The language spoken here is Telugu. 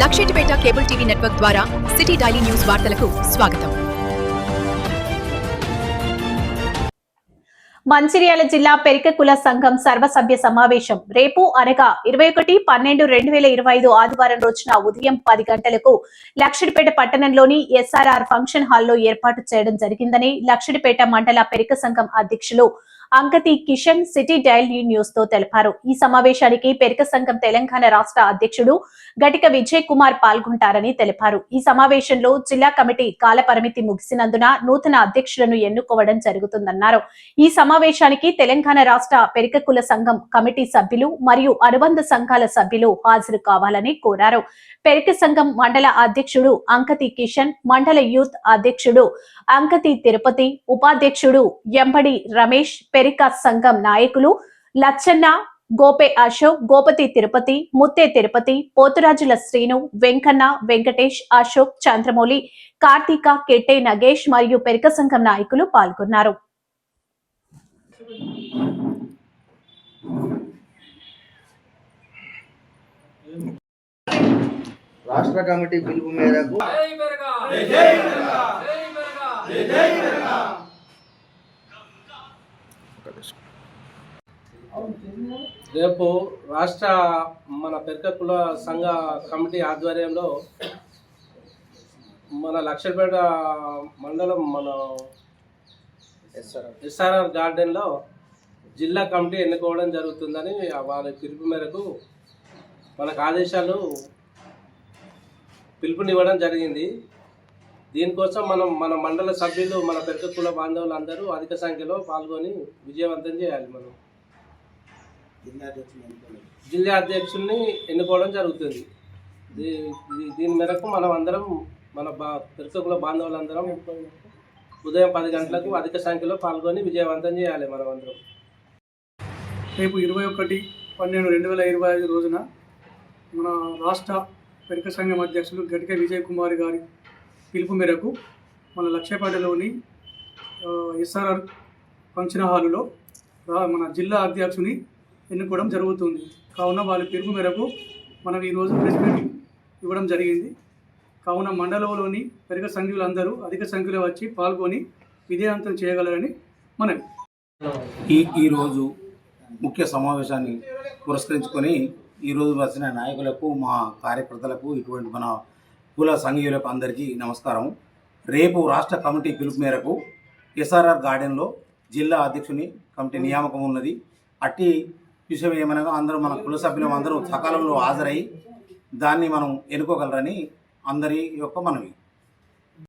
లక్షెట్టిపేట కేబుల్ టీవీ నెట్వర్క్ ద్వారా సిటీ డైలీ న్యూస్ వార్తలకు స్వాగతం. మంచిర్యాల జిల్లా పెరికకుల సంఘం సర్వసభ్య సమావేశం. రేపు అనగా ఇరవై ఒకటి పన్నెండు రెండు వేల ఇరవై ఐదు ఆదివారం రోజున ఉదయం పది గంటలకు లక్షడిపేట పట్టణంలోని ఎస్ఆర్ఆర్ ఫంక్షన్ హాల్లో ఏర్పాటు చేయడం జరిగిందని లక్షడిపేట మండల పెరిక సంఘం అధ్యక్షులు అంకతి కిషన్ సిటీ డైలీ న్యూస్తో తెలిపారు. ఈ సమావేశానికి పెరిక సంఘం తెలంగాణ రాష్ట్ర అధ్యక్షుడు గటిక విజయ్ కుమార్ పాల్గొంటారని తెలిపారు. ఈ సమావేశంలో జిల్లా కమిటీ కాలపరిమితి ముగిసినందున నూతన అధ్యక్షులను ఎన్నుకోవడం జరుగుతుందన్నారు. ఈ సమావేశానికి తెలంగాణ రాష్ట్ర పెరిక కుల సంఘం కమిటీ సభ్యులు మరియు అనుబంధ సంఘాల సభ్యులు హాజరు కావాలని కోరారు. పెరిక సంఘం మండల అధ్యక్షుడు అంకతి కిషన్ మండల యూత్ అధ్యక్షుడు అంకతి తిరుపతి ఉపాధ్యక్షుడు ఎంబడి రమేష్ పెరిక సంఘం నాయకులు లచ్చన్న గోపే అశోక్ గోపతి తిరుపతి ముత్తే తిరుపతి పోతురాజుల శ్రీను వెంకన్న వెంకటేష్ అశోక్ చంద్రమౌళి కార్తీక కెట్టే నగేష్ మరియు పెరిక సంఘం నాయకులు పాల్గొన్నారు రాష్ట్ర కమిటీ పిలుపు మేరకు రేపు రాష్ట్ర మన పెరక కుల సంఘ కమిటీ ఆధ్వర్యంలో మన లక్షపేట మండలం మన ఎస్ఆర్ఆర్ గార్డెన్లో జిల్లా కమిటీ ఎన్నుకోవడం జరుగుతుందని వారి పిలుపు మేరకు మనకు ఆదేశాలు పిలుపునివ్వడం జరిగింది. దీనికోసం మనం మన మండల సభ్యులు మన పెద్ద కుల బాంధవులు అందరూ అధిక సంఖ్యలో పాల్గొని విజయవంతం చేయాలి మనం. జిల్లా అధ్యక్షుల్ని ఎన్నుకోవడం జరుగుతుంది. దీని మేరకు మనం అందరం మన బా పెరుకుల బాంధవులందరం ఉదయం పది గంటలకు అధిక సంఖ్యలో పాల్గొని విజయవంతం చేయాలి మనం అందరం. రేపు ఇరవై ఒకటి పన్నెండు రెండు వేల ఇరవై ఐదు రోజున మన రాష్ట్ర పెరిక సంఘం అధ్యక్షులు గటిక విజయ్ కుమార్ గారి పిలుపు మేరకు మన లక్ష్యపేటలోని ఎస్ఆర్ఆర్ ఫంక్షన్ హాలులో మన జిల్లా అధ్యక్షుని ఎన్నుకోవడం జరుగుతుంది. కావున వాళ్ళ పిలుపు మేరకు మనం ఈరోజు ప్రెస్ మీట్ ఇవ్వడం జరిగింది. కావున మండలంలోని పెరిక సంఘులందరూ అధిక సంఖ్యలో వచ్చి పాల్గొని విజయవంతం చేయగలరని మనవి. ఈ ఈరోజు ముఖ్య సమావేశాన్ని పురస్కరించుకొని ఈరోజు వచ్చిన నాయకులకు మా కార్యకర్తలకు ఇటువంటి మన కుల సంఘీయులకు అందరికీ నమస్కారం రేపు రాష్ట్ర కమిటీ పిలుపు మేరకు ఎస్ఆర్ఆర్ గార్డెన్లో జిల్లా అధ్యక్షుని కమిటీ నియామకం ఉన్నది. అట్టి విషయం ఏమనగా అందరూ మన కుల సభ్యులం అందరూ సకాలంలో హాజరై దాన్ని మనం ఎన్నుకోగలరని అందరి యొక్క మనవి.